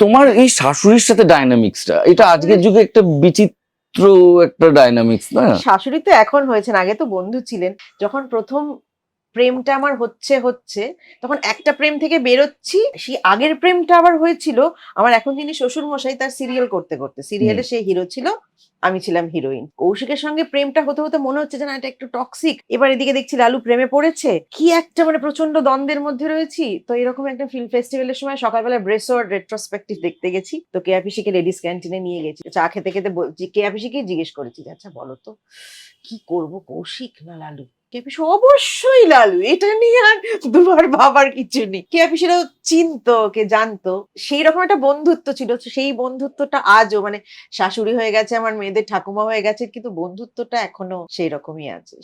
তোমার এই শাশুড়ির সাথে ডাইনামিক্সটা এটা আজকের যুগে একটা বিচিত্র একটা ডাইনামিক্স না? শাশুড়ি তো এখন হয়েছেন, আগে তো বন্ধু ছিলেন, যখন প্রথম প্রেমটা আমার হচ্ছে হচ্ছে। তখন একটা প্রেম থেকে বেরোচ্ছি সেই আগের প্রেমটা আবার হয়েছিল। আমার এখন যিনি শ্বশুর মশাই তার সিরিয়াল করতে করতে। সিরিয়ালে সে হিরো ছিল আমি ছিলাম হিরোইন কৌশিকের সঙ্গে প্রেমটা হতে হতে মনে হচ্ছে যে না এটা একটু টক্সিক এবার এদিকে দেখছি লালু প্রেমে পড়েছে। কি একটা মানে প্রচণ্ড দ্বন্দ্বের মধ্যে রয়েছি। তো এরকম একটা ফিল্ম ফেস্টিভ্যালের সময় সকালবেলা ব্রেসোর রেট্রোস্পেক্টিভ দেখতে গেছি। তো কেয়াপিসিকে লেডিস ক্যান্টিনে নিয়ে গেছি। চা খেতে খেতে কেয়াপিসিকে জিজ্ঞেস করেছি আচ্ছা বলো তো কি করব কৌশিক না লালু? কেপিস অবশ্যই লালু, এটা নিয়ে আর দুবার ভাবার কিছু নেই। কেপিসিরাও চিনতো, কে জানতো। সেই রকম একটা বন্ধুত্ব ছিল সেই বন্ধুত্বটা আজও মানে শাশুড়ি হয়ে গেছে, আমার মেয়েদের ঠাকুমা হয়ে গেছে, কিন্তু বন্ধুত্বটা এখনও সেই রকমই আছে।